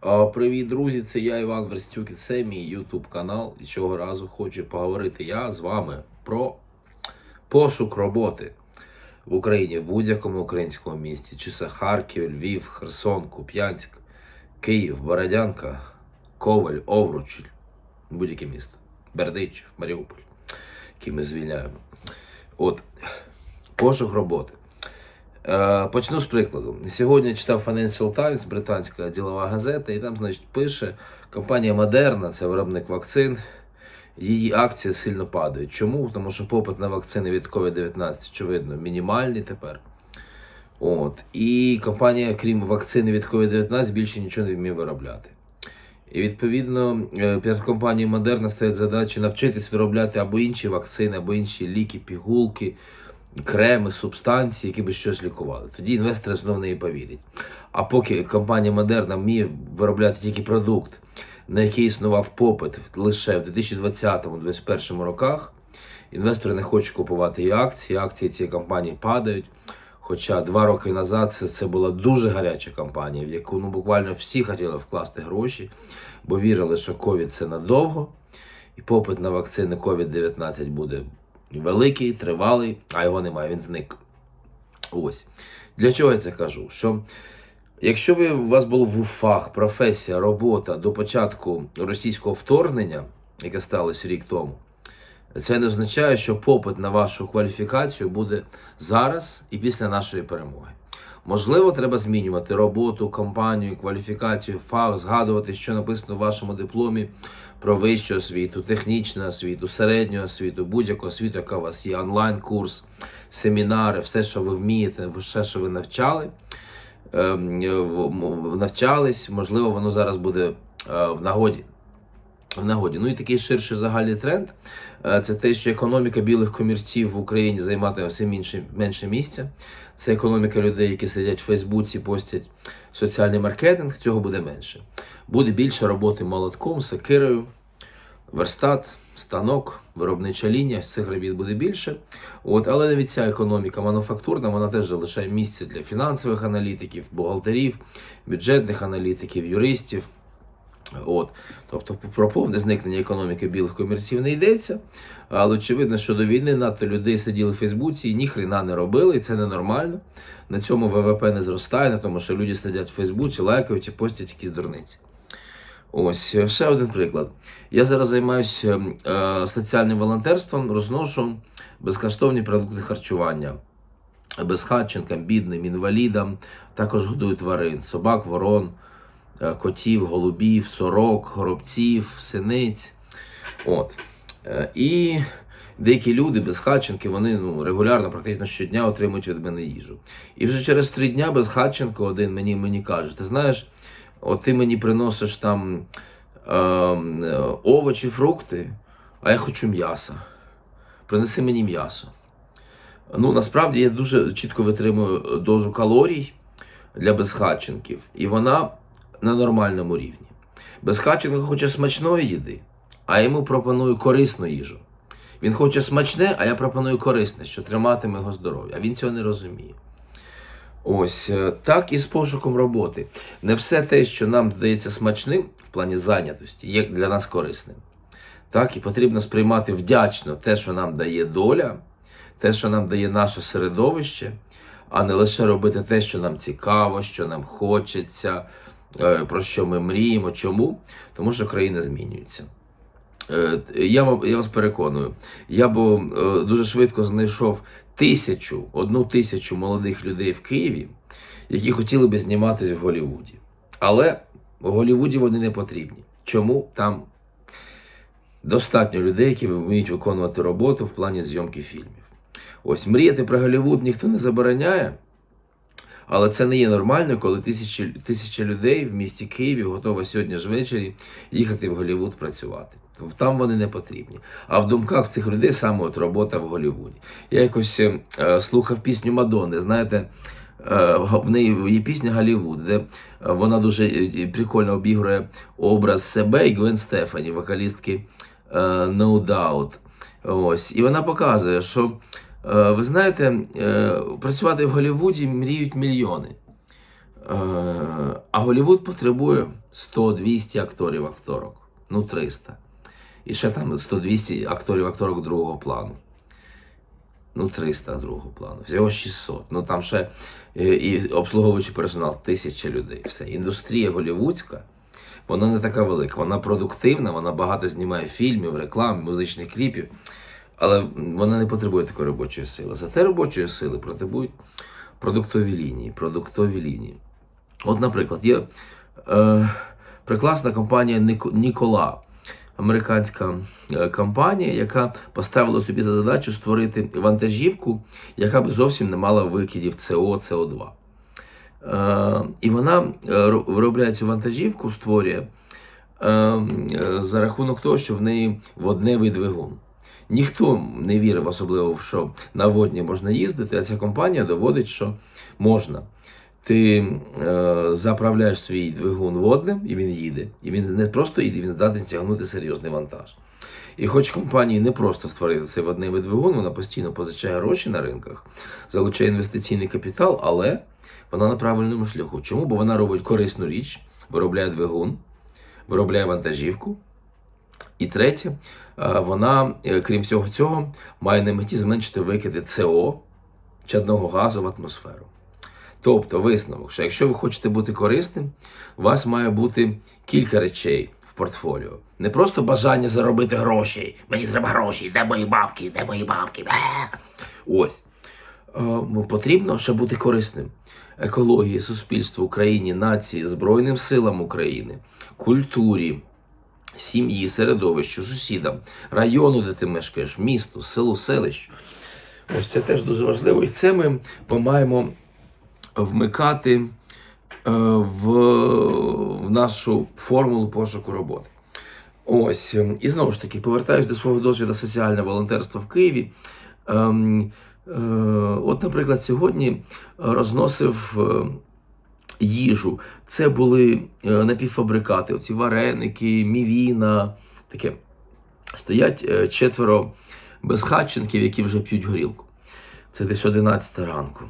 Привіт, друзі! Це я Іван Верстюк, і це мій YouTube канал. І цього разу хочу поговорити я з вами про пошук роботи в Україні в будь-якому українському місті. Чи це Харків, Львів, Херсон, Куп'янськ, Київ, Бородянка, Коваль, Овруч, будь-яке місто, Бердичів, Маріуполь, які ми звільняємо. От пошук роботи. Е, Почну з прикладу. Сьогодні читав Financial Times, британська ділова газета, і там, значить, пише, компанія Moderna, це виробник вакцин, її акції сильно падають. Чому? Тому що попит на вакцини від COVID-19, очевидно, мінімальний тепер. От. І компанія, крім вакцини від COVID-19, більше нічого не вміє виробляти. І відповідно е, перед компанією Moderna стоять задачі навчитись виробляти або інші вакцини, або інші ліки, пігулки, креми, субстанції, які би щось лікували. Тоді інвестори знову в неї повірять. А поки компанія Moderna вміє виробляти тільки продукт, на який існував попит лише в 2020-2021 роках, інвестори не хочуть купувати її акції, акції цієї компанії падають. Хоча два роки назад це, це була дуже гаряча компанія, в яку ну, буквально всі хотіли вкласти гроші, бо вірили, що ковід це надовго, і попит на вакцини COVID-19 буде великий, тривалий, а його немає, він зник. Ось. Для чого я це кажу? Що якщо ви, у вас був в уфах професія, робота до початку російського вторгнення, яке сталося рік тому, це не означає, що попит на вашу кваліфікацію буде зараз і після нашої перемоги. Можливо, треба змінювати роботу, компанію, кваліфікацію, фах, згадувати, що написано в вашому дипломі про вищу освіту, технічну освіту, середню освіту, будь-яку освіту, яка у вас є, онлайн-курс, семінари, все, що ви вмієте, все, що ви навчали, ем, навчались, можливо, воно зараз буде е, в нагоді. В нагоді. Ну і такий ширший загальний тренд е, це те, що економіка білих комірців в Україні займатиме все менше, менше місця. Це економіка людей, які сидять в Фейсбуці, постять соціальний маркетинг, цього буде менше. Буде більше роботи молотком, сокирою, верстат, станок, виробнича лінія, цих робіт буде більше. От, але навіть ця економіка мануфактурна, вона теж залишає місце для фінансових аналітиків, бухгалтерів, бюджетних аналітиків, юристів. От. Тобто про повне зникнення економіки білих комірців не йдеться. Але очевидно, що до війни надто людей сиділи в Фейсбуці і ніхрена не робили, і це ненормально. На цьому ВВП не зростає, на тому що люди сидять в Фейсбуці, лайкають і постять якісь дурниці. Ось е, ще один приклад. Я зараз займаюся е, соціальним волонтерством, розношу безкоштовні продукти харчування безхатченкам, бідним, інвалідам, також годую тварин, собак, ворон, котів, голубів, сорок, горобців, синиць. От. Е, І деякі люди, безхатченки, вони ну, регулярно, практично щодня отримують від мене їжу. І вже через три дня безхатченко один мені, мені каже: ти знаєш, от ти мені приносиш там е, е, овочі, фрукти, а я хочу м'яса. Принеси мені м'ясо. Ну, насправді я дуже чітко витримую дозу калорій для безхатченків, і вона на нормальному рівні. Безхатченко хоче смачної їди, а йому пропоную корисну їжу. Він хоче смачне, а я пропоную корисне, що триматиме його здоров'я. А він цього не розуміє. Ось е, так і з пошуком роботи. Не все те, що нам здається смачним в плані зайнятості, є для нас корисним. Так, і потрібно сприймати вдячно те, що нам дає доля, те, що нам дає наше середовище, а не лише робити те, що нам цікаво, що нам хочеться, про що ми мріємо. Чому? Тому що країна змінюється. Е, Я, вам- я вас переконую, я б е, дуже швидко знайшов тисячу, одну тисячу молодих людей в Києві, які хотіли би зніматися в Голлівуді. Але в Голлівуді вони не потрібні. Чому? Там достатньо людей, які вміють виконувати роботу в плані зйомки фільмів. Ось мріяти про Голлівуд ніхто не забороняє, але це не є нормально, коли тисячі, тисяча людей в місті Києві готова сьогодні ж ввечері їхати в Голлівуд працювати. Там вони не потрібні. А в думках цих людей саме от робота в Голлівуді. Я якось е, слухав пісню Мадонни, знаєте. е, В неї є пісня Голлівуд, де е, вона дуже е, прикольно обігрує образ себе і Гвен Стефані, вокалістки No Doubt. Ось. І вона показує, що ви знаєте, е, працювати в Голлівуді мріють мільйони. а Голлівуд потребує 100-200 акторів акторок. Ну, 300. І ще там 100-200 акторів акторок другого плану. Ну, 300 другого плану. Всього 600. Ну там ще е, і обслуговуючий персонал тисяча людей. Все. Індустрія голівудська, вона не така велика. Вона продуктивна, вона багато знімає фільмів, реклам, музичних кліпів. Але вона не потребує такої робочої сили. Зате робочої сили потребують продуктові лінії. Продуктові лінії. От, наприклад, є е, прекрасна компанія Ніко- Нікола, американська е, компанія, яка поставила собі за задачу створити вантажівку, яка б зовсім не мала викидів СО, СО2. Е, і вона е, виробляє цю вантажівку, створює е, е, за рахунок того, що в неї водневий двигун. Ніхто не вірив, особливо, що на водні можна їздити, а ця компанія доводить, що можна. Ти е, заправляєш свій двигун водним, і він їде. І він не просто їде, він здатний тягнути серйозний вантаж. І хоч компанії не просто створити цей водневий двигун, вона постійно позичає гроші на ринках, залучає інвестиційний капітал, але вона на правильному шляху. Чому? Бо вона робить корисну річ, виробляє двигун, виробляє вантажівку. І третє, е, вона, е, крім всього цього, має на меті зменшити викиди СО чадного газу в атмосферу. Тобто висновок, що якщо ви хочете бути корисним, у вас має бути кілька речей в портфоліо. Не просто бажання заробити гроші. Мені треба гроші, де мої бабки, де мої бабки. Ось. Е, ну, Потрібно ще бути корисним екології, суспільству, Україні, нації, Збройним силам України, культурі, сім'ї, середовищу, сусідам, району, де ти мешкаєш, місту, селу, селищу. Ось це теж дуже важливо. І це ми маємо вмикати е, в, в нашу формулу пошуку роботи. Ось, ем, і знову ж таки, повертаюсь до свого досвіду соціального волонтерства в Києві. Ем, е, от, наприклад, сьогодні розносив е, їжу. Це були е, напівфабрикати, оці вареники, мівіна, таке. Стоять е, четверо безхатченків, які вже п'ють горілку. Це десь 11 ранку.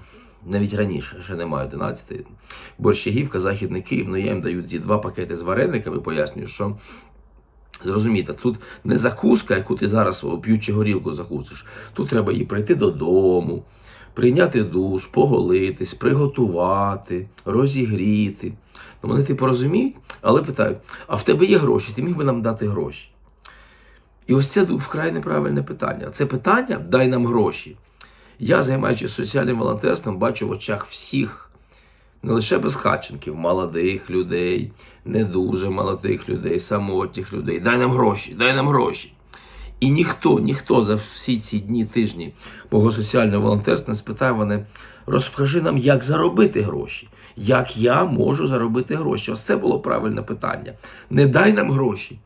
Навіть раніше, ще немає 11. Борщагівка, Західний Київ, ну я їм даю ці два пакети з варениками, пояснюю, що Зрозумійте, тут не закуска, яку ти зараз п'ючи горілку закусиш. Тут треба їй прийти додому, прийняти душ, поголитись, приготувати, розігріти. Ну, вони типу розуміють, але питають: а в тебе є гроші, ти міг би нам дати гроші? І ось це вкрай неправильне питання. Це питання дай нам гроші. Я, займаючись соціальним волонтерством, бачу в очах всіх не лише безхатченків, молодих людей, не дуже молодих людей, самотніх людей. Дай нам гроші, дай нам гроші. І ніхто, ніхто за всі ці дні, тижні мого соціального волонтерства не спитає мене, розкажи нам, як заробити гроші, як я можу заробити гроші. Ось це було правильне питання. Не дай нам гроші,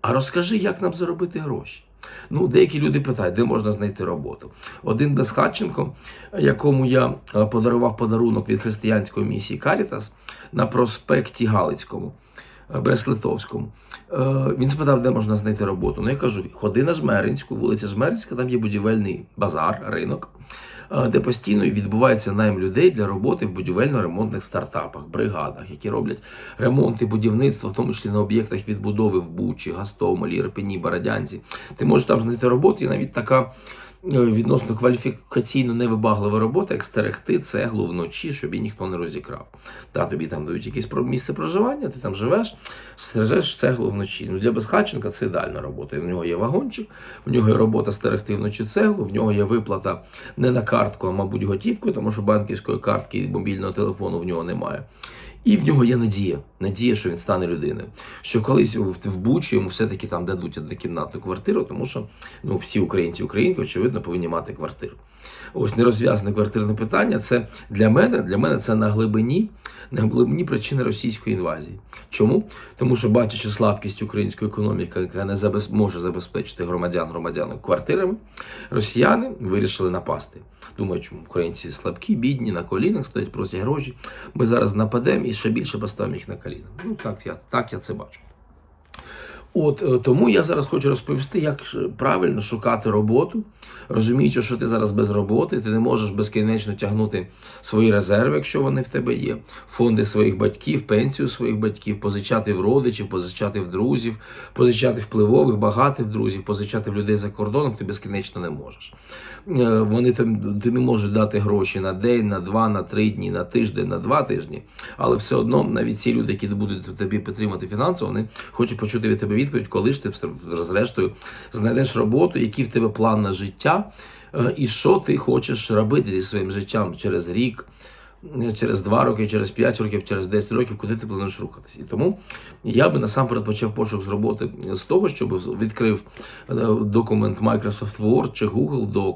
а розкажи, як нам заробити гроші. Ну, деякі люди питають, де можна знайти роботу. Один безхатченко, якому я е, подарував подарунок від християнської місії Карітас на проспекті Галицькому, Брест-Литовському. Е, Він спитав, де можна знайти роботу. Ну, я кажу, ходи на Жмеринську, вулиця Жмеринська, там є будівельний базар, ринок, е, де постійно відбувається найм людей для роботи в будівельно-ремонтних стартапах, бригадах, які роблять ремонти, будівництва, в тому числі на об'єктах відбудови в Бучі, Гастомелі, Ірпені, Бородянці. Ти можеш там знайти роботу, і навіть така е, відносно кваліфікаційно невибаглива робота, як стерегти цеглу вночі, щоб її ніхто не розікрав. Та тобі там дають якесь місце проживання, ти там живеш, стережеш цеглу вночі. Ну, для безхатченка це ідеальна робота. В нього є вагончик, в нього є робота стерегти вночі цеглу, в нього є виплата не на картку, а мабуть готівкою, тому що банківської картки і мобільного телефону в нього немає. І в нього є надія, надія, що він стане людиною. Що колись в, Бучі йому все-таки там дадуть однокімнатну квартиру, тому що ну, всі українці, українки, очевидно, повинні мати квартиру. Ось нерозв'язане квартирне питання. Це для мене, для мене це на глибині, на глибині причини російської інвазії. Чому? Тому що бачачи слабкість української економіки, яка не забез... може забезпечити громадян громадянок квартирами, росіяни вирішили напасти. Думаю, чому українці слабкі, бідні, на колінах стоять, просять гроші. Ми зараз нападемо і ще більше поставимо їх на коліна. Ну так я, так я це бачу. От е, тому я зараз хочу розповісти, як правильно шукати роботу, розуміючи, що ти зараз без роботи, ти не можеш безкінечно тягнути свої резерви, якщо вони в тебе є, фонди своїх батьків, пенсію своїх батьків, позичати в родичів, позичати в друзів, позичати впливових, багатих друзів, позичати в людей за кордоном, ти безкінечно не можеш. Е, Вони тобі можуть дати гроші на день, на два, на три дні, на тиждень, на два тижні. Але все одно навіть ці люди, які будуть тобі підтримати фінансово, вони хочуть почути від тебе відповідь, коли ж ти зрештою знайдеш роботу, який в тебе план на життя, е, і що ти хочеш робити зі своїм життям через рік. е, Через два роки, через п'ять років, через 10 років, куди ти плануєш рухатись. І тому я би насамперед почав пошук з роботи з того, щоб відкрив е, документ Microsoft Word чи Google Doc,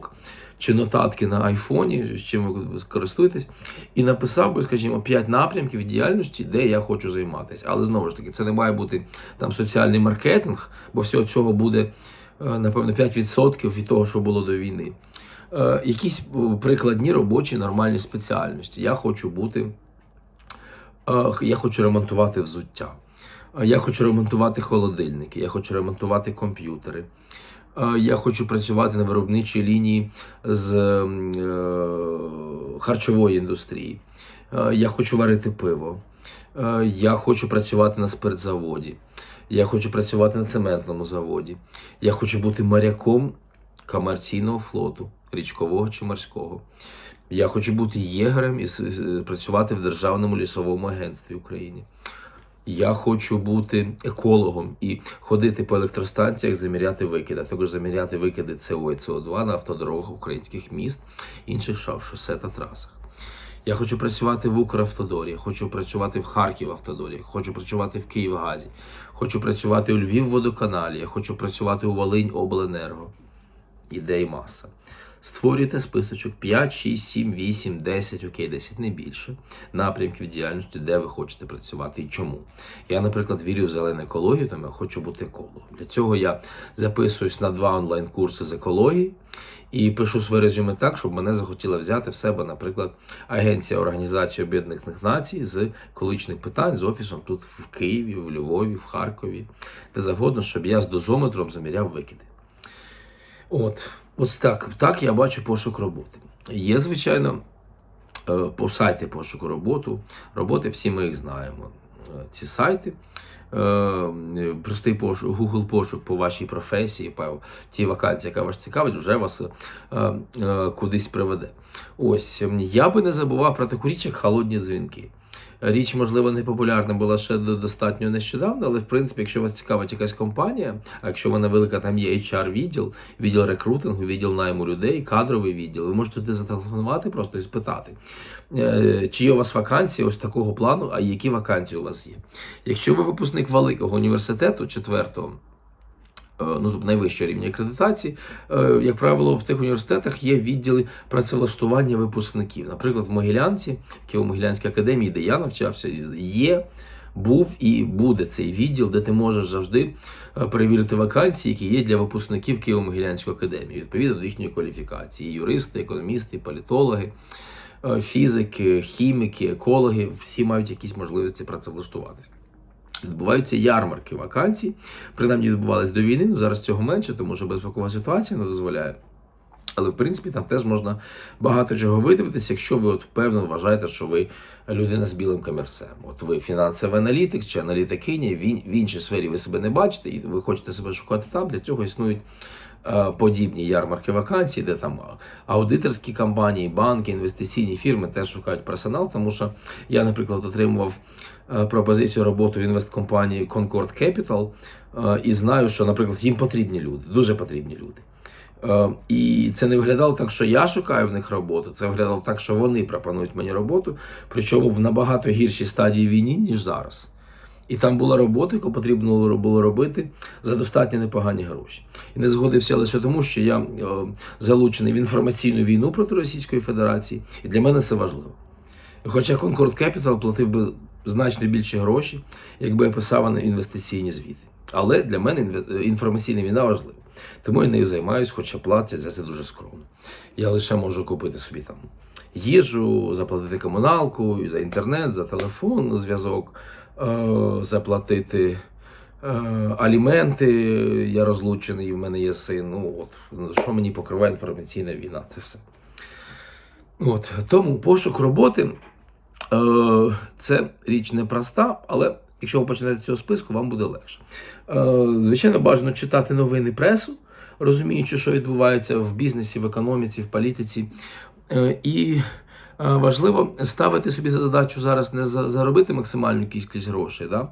чи нотатки на айфоні, з чим ви користуєтесь, і написав би, скажімо, 5 напрямків діяльності, де я хочу займатися. Але знову ж таки, це не має бути там соціальний маркетинг, бо всього цього буде, е, напевно, 5% від того, що було до війни. Е, Якісь е, прикладні робочі нормальні спеціальності. Я хочу бути, я хочу ремонтувати взуття. Я хочу ремонтувати холодильники, я хочу ремонтувати комп'ютери. Е, Я хочу працювати на виробничій лінії з е, харчової індустрії. Е, Я хочу варити пиво. Я хочу працювати на спиртзаводі. Я хочу працювати на цементному заводі. Я хочу бути моряком комерційного флоту, річкового чи морського. Я хочу бути єгерем і працювати в Державному лісовому агентстві України. Я хочу бути екологом і ходити по електростанціях, заміряти викиди, а також заміряти викиди СО і СО2 на автодорогах українських міст, інших шосе та трасах. Я хочу працювати в Укравтодорі, хочу працювати в Харків автодорі, хочу працювати в Київгазі, хочу працювати у Львів водоканалі, я хочу працювати у Волинь обленерго. Ідей маса. Створюйте списочок 5, 6, 7, 8, 10, окей, 10 не більше напрямків діяльності, де ви хочете працювати і чому. Я, наприклад, вірю в зелену екологію, тому я хочу бути екологом. Для цього я записуюсь на два онлайн-курси з екології і пишу своє резюме так, щоб мене захотіла взяти в себе, наприклад, Агенція Організації Об'єднаних Націй з екологічних питань з офісом тут в Києві, в Львові, в Харкові, де завгодно, щоб я з дозометром заміряв викиди. От, ось так, так я бачу пошук роботи. Є, звичайно, е, по сайті пошуку роботу. Роботи всі ми їх знаємо. Е, Ці сайти. е, Простий пошук, Google пошук по вашій професії, по тій вакансії, яка вас цікавить, вже вас кудись приведе. Ось я би не забував про таку річ, як холодні дзвінки. Річ, можливо, не популярна була ще достатньо нещодавно, але в принципі, якщо вас цікавить якась компанія, а якщо вона велика, там є HR-відділ, відділ рекрутингу, відділ найму людей, кадровий відділ, ви можете туди зателефонувати просто і спитати, е, чи є у вас вакансії ось такого плану, а які вакансії у вас є. Якщо ви випускник великого університету, четвертого, ну тобто найвищого рівня акредитації, е, як правило, в цих університетах є відділи працевлаштування випускників. Наприклад, в Могилянці, Києво-Могилянській академії, де я навчався, є. Був і буде цей відділ, де ти можеш завжди е, перевірити вакансії, які є для випускників Києво-Могилянської академії, відповідно до їхньої кваліфікації. Юристи, економісти, політологи, е, фізики, хіміки, екологи всі мають якісь можливості працевлаштуватися. Відбуваються ярмарки вакансій. Принаймні відбувалися до війни. Ну зараз цього менше, тому що безпекова ситуація не дозволяє. Але в принципі там теж можна багато чого видивитися, якщо ви от впевнено вважаєте, що ви людина з білим комерцем. От ви фінансовий аналітик чи аналітикиня, в іншій сфері ви себе не бачите, і ви хочете себе шукати там. Для цього існують подібні ярмарки вакансій, де там аудиторські компанії, банки, інвестиційні фірми теж шукають персонал, тому що я, наприклад, отримував е, пропозицію роботи в інвесткомпанії Concord Capital е, і знаю, що, наприклад, їм потрібні люди, дуже потрібні люди. Е, І це не виглядало так, що я шукаю в них роботу. Це виглядало так, що вони пропонують мені роботу, причому в набагато гіршій стадії війни, ніж зараз. І там була робота, яку потрібно було робити за достатньо непогані гроші. І не згодився лише тому, що я е, залучений в інформаційну війну проти Російської Федерації, і для мене це важливо. Хоча Concord Capital платив би значно більше гроші, якби я писав на інвестиційні звіти. Але для мене інформаційна війна важлива. Тому я нею займаюся, хоча платять за це дуже скромно. Я лише можу купити собі там їжу, заплатити комуналку, за інтернет, за телефон, зв'язок, е, заплатити е, аліменти, я розлучений, в мене є син. Ну от що мені покриває інформаційна війна, це все. От тому пошук роботи е, це річ непроста, але якщо ви почнете з цього списку, вам буде легше. Е, звичайно, бажано читати новини пресу, розуміючи, що відбувається в бізнесі, в економіці, в політиці. Е, і е, важливо ставити собі за задачу зараз не за- заробити максимальну кількість грошей. Да?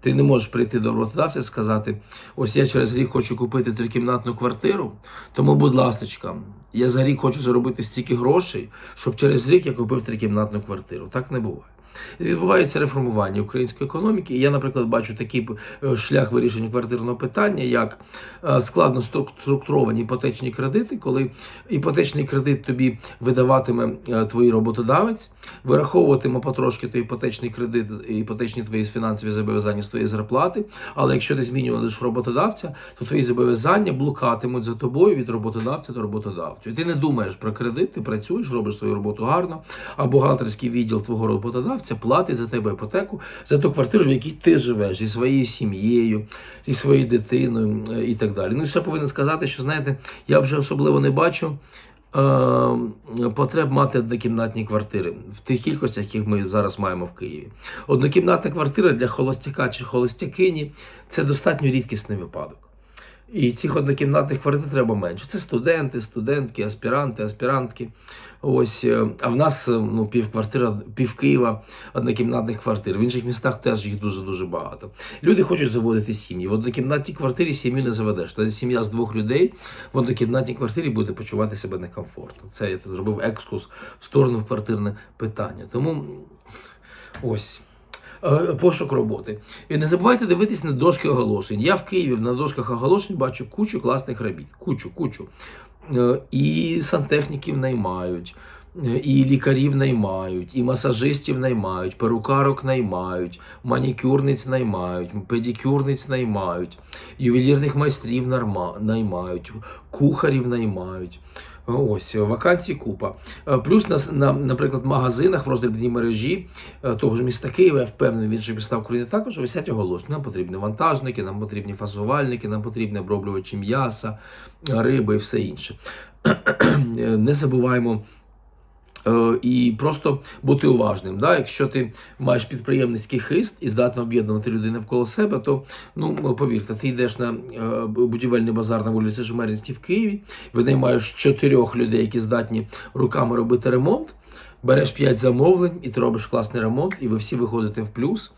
Ти не можеш прийти до роботодавця і сказати: ось я через рік хочу купити трикімнатну квартиру, тому, будь ласка, я за рік хочу заробити стільки грошей, щоб через рік я купив трикімнатну квартиру. Так не буває. Відбувається реформування української економіки. І я, наприклад, бачу такий е, шлях вирішення квартирного питання, як е, складно структуровані іпотечні кредити, коли іпотечний кредит тобі видаватиме е, твій роботодавець, вираховуватиме потрошки той іпотечний кредит, іпотечні твої фінансові зобов'язання з твоєї зарплати. Але якщо ти змінюєш роботодавця, то твої зобов'язання блукатимуть за тобою від роботодавця до роботодавця. І ти не думаєш про кредит, ти працюєш, робиш свою роботу гарно, а бухгалтерський відділ твого роботодавця платить за тебе іпотеку за ту квартиру, в якій ти живеш, зі своєю сім'єю, зі своєю дитиною е, і так далі. Ну і ще повинен сказати, що знаєте, я вже особливо не бачу. е, Потреб мати однокімнатні квартири в тих кількостях, яких ми зараз маємо в Києві. Однокімнатна квартира для холостяка чи холостякині це достатньо рідкісний випадок. І цих однокімнатних квартир треба менше. Це студенти, студентки, аспіранти, аспірантки. Ось, е, а в нас е, ну, півквартира, пів Києва однокімнатних квартир. В інших містах теж їх дуже дуже багато. Люди хочуть заводити сім'ї. В однокімнатній квартирі сім'ю не заведеш. Тоді сім'я з двох людей в однокімнатній квартирі буде почувати себе некомфортно. Це я зробив екскурс в сторону квартирне питання. Тому ось. Е, Пошук роботи. І не забувайте дивитись на дошки оголошень. Я в Києві на дошках оголошень бачу кучу класних робіт. Кучу, кучу. Е, І сантехніків наймають, е, і лікарів наймають, і масажистів наймають, перукарок наймають, манікюрниць наймають, педикюрниць наймають, ювелірних майстрів наймають, кухарів наймають. Ось вакансій купа. Е, Плюс на, на, наприклад, в магазинах в роздрібній мережі е, того ж міста Києва, я впевнений, в інших містах України також висять оголошення. Нам потрібні вантажники, нам потрібні фасувальники, нам потрібні оброблювачі м'яса, е, риби і все інше. Е, Не забуваємо. Е, І просто бути уважним. Да? Якщо ти маєш підприємницький хист і здатно об'єднувати людей навколо себе, то ну повірте, ти йдеш на е, будівельний базар на вулиці Жмеринській в Києві, винаймаєш чотирьох людей, які здатні руками робити ремонт, береш п'ять замовлень, і ти робиш класний ремонт, і ви всі виходите в плюс.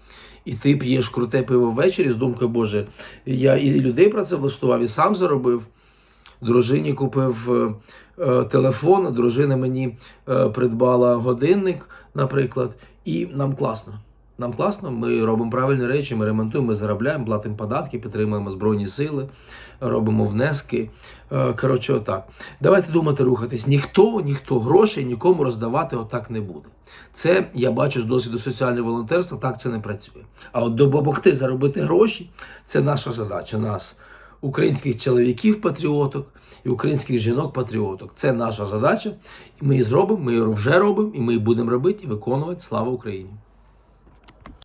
І ти п'єш круте пиво ввечері з думкою, Боже, я і людей працевлаштував, і сам заробив. Дружині купив е, е, телефон, дружина мені е, придбала годинник, наприклад, і нам класно. Нам класно, ми робимо правильні речі, ми ремонтуємо, ми заробляємо, платимо податки, підтримуємо Збройні сили, робимо внески. Коротше, отак. Давайте думати, рухатись. Ніхто, ніхто грошей нікому роздавати отак не буде. Це я бачу з досвіду соціального волонтерства, так це не працює. А от допомогти заробити гроші це наша задача, нас, українських чоловіків-патріоток і українських жінок-патріоток. Це наша задача, і ми її зробимо, ми її вже робимо, і ми її будемо робити і виконувати. Слава Україні!